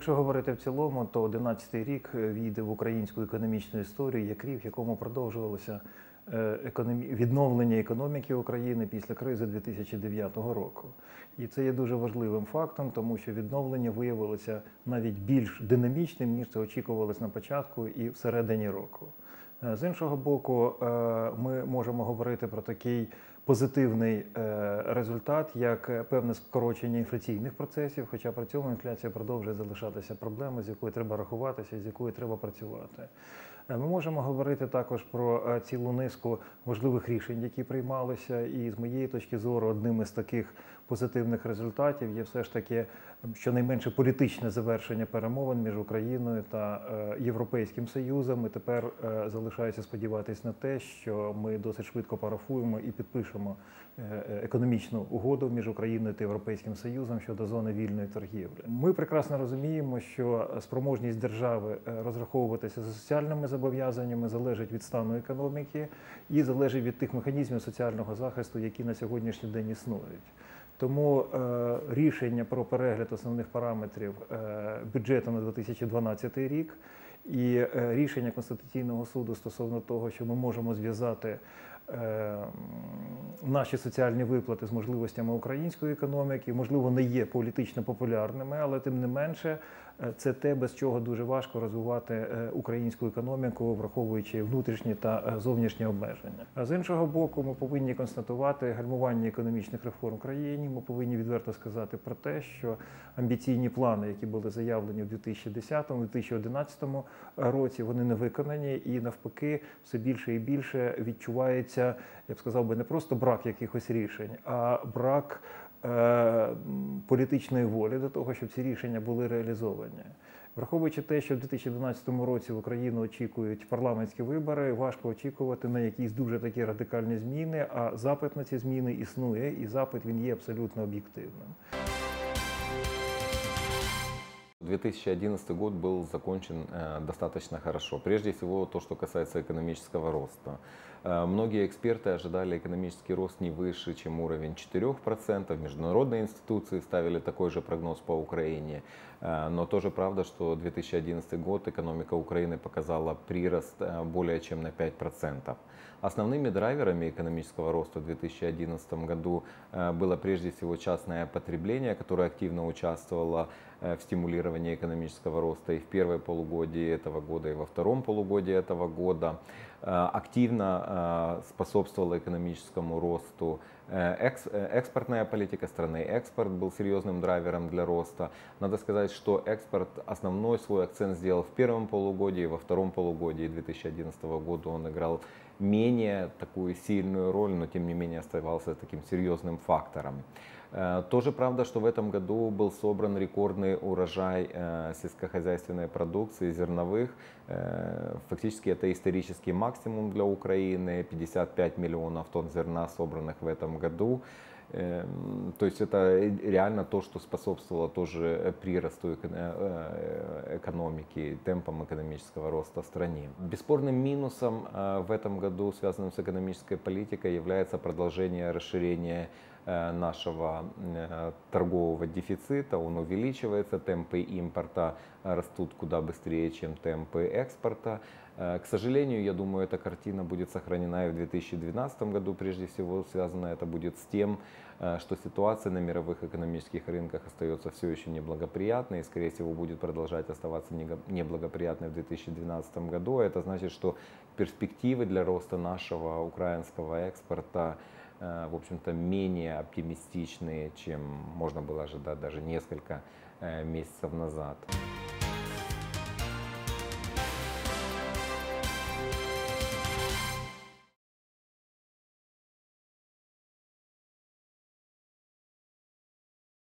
якщо говорити в цілому, то 11-й рік е, війде в українську економічну історію як рік, в якому продовжувалося е, відновлення економіки України після кризи 2009 року. І це є дуже важливим фактом, тому що відновлення виявилося навіть більш динамічним, ніж це очікувалось на початку і всередині року. Е, З іншого боку, ми можемо говорити про такий позитивний е, результат, як е, певне скорочення інфляційних процесів, хоча при цьому інфляція продовжує залишатися проблемою, з якою треба рахуватися, з якою треба працювати. Е, Ми можемо говорити також про цілу низку важливих рішень, які приймалися, і з моєї точки зору, одним із таких позитивних результатів є все ж таки щонайменше політичне завершення перемовин між Україною та е, Європейським Союзом. І тепер е, залишається сподіватися на те, що ми досить швидко парафуємо і підпишемо е, економічну угоду між Україною та Європейським Союзом щодо зони вільної торгівлі. Ми прекрасно розуміємо, що спроможність держави розраховуватися за соціальними зобов'язаннями залежить від стану економіки і залежить від тих механізмів соціального захисту, які на сьогоднішній день існують. Тому е, рішення про перегляд основних параметрів е, бюджету на 2012 рік і е, рішення Конституційного суду стосовно того, що ми можемо зв'язати наші соціальні виплати з можливостями української економіки, можливо, не є політично популярними, але тим не менше, е, це те, без чого дуже важко розвивати е, українську економіку, враховуючи внутрішні та е, зовнішні обмеження. А з іншого боку, ми повинні констатувати гальмування економічних реформ в країні. Ми повинні відверто сказати про те, що амбіційні плани, які були заявлені в 2010-2011 році, вони не виконані, і навпаки, все більше і більше відчувається, я б сказав би, не просто брак якихось рішень, а брак е, політичної волі до того, щоб ці рішення були реалізовані. Враховуючи те, що в 2012 році в Україну очікують парламентські вибори, важко очікувати на якісь дуже такі радикальні зміни. А запит на ці зміни існує, і запит він є абсолютно об'єктивним. 2011 год был закончен э, достаточно хорошо. Прежде всего, то, что касается экономического роста. Э, многие эксперты ожидали экономический рост не выше, чем уровень 4%. Международные институции ставили такой же прогноз по Украине. Э, но тоже правда, что 2011 год экономика Украины показала прирост более чем на 5%. Основными драйверами экономического роста в 2011 году было прежде всего частное потребление, которое активно участвовало в стимулировании экономического роста и в первой полугодии этого года, и во втором полугодии этого года. Э, Активно э, способствовала экономическому росту э, экс- э, экспортная политика страны. Экспорт был серьезным драйвером для роста. Надо сказать, что экспорт основной свой акцент сделал в первом полугодии, во втором полугодии 2011 года он играл менее такую сильную роль, но тем не менее оставался таким серьезным фактором. Э, Тоже правда, что в этом году был собран рекордный урожай э, сельскохозяйственной продукции, зерновых. Э, Фактически это исторический максимум для Украины. 55 миллионов тонн зерна собранных в этом году. То есть это реально то, что способствовало тоже приросту эко- экономики, темпам экономического роста в стране. Бесспорным минусом в этом году, связанным с экономической политикой, является продолжение расширения нашего э, торгового дефицита. Он увеличивается, темпы импорта растут куда быстрее, чем темпы экспорта. Э, К сожалению, я думаю, эта картина будет сохранена и в 2012 году. Прежде всего, связано это будет с тем, э, что ситуация на мировых экономических рынках остается все еще неблагоприятной и, скорее всего, будет продолжать оставаться неблагоприятной в 2012 году. Это значит, что перспективы для роста нашего украинского экспорта э, в общем-то, менее оптимистичные, чем можно было ожидать даже несколько э, месяцев назад.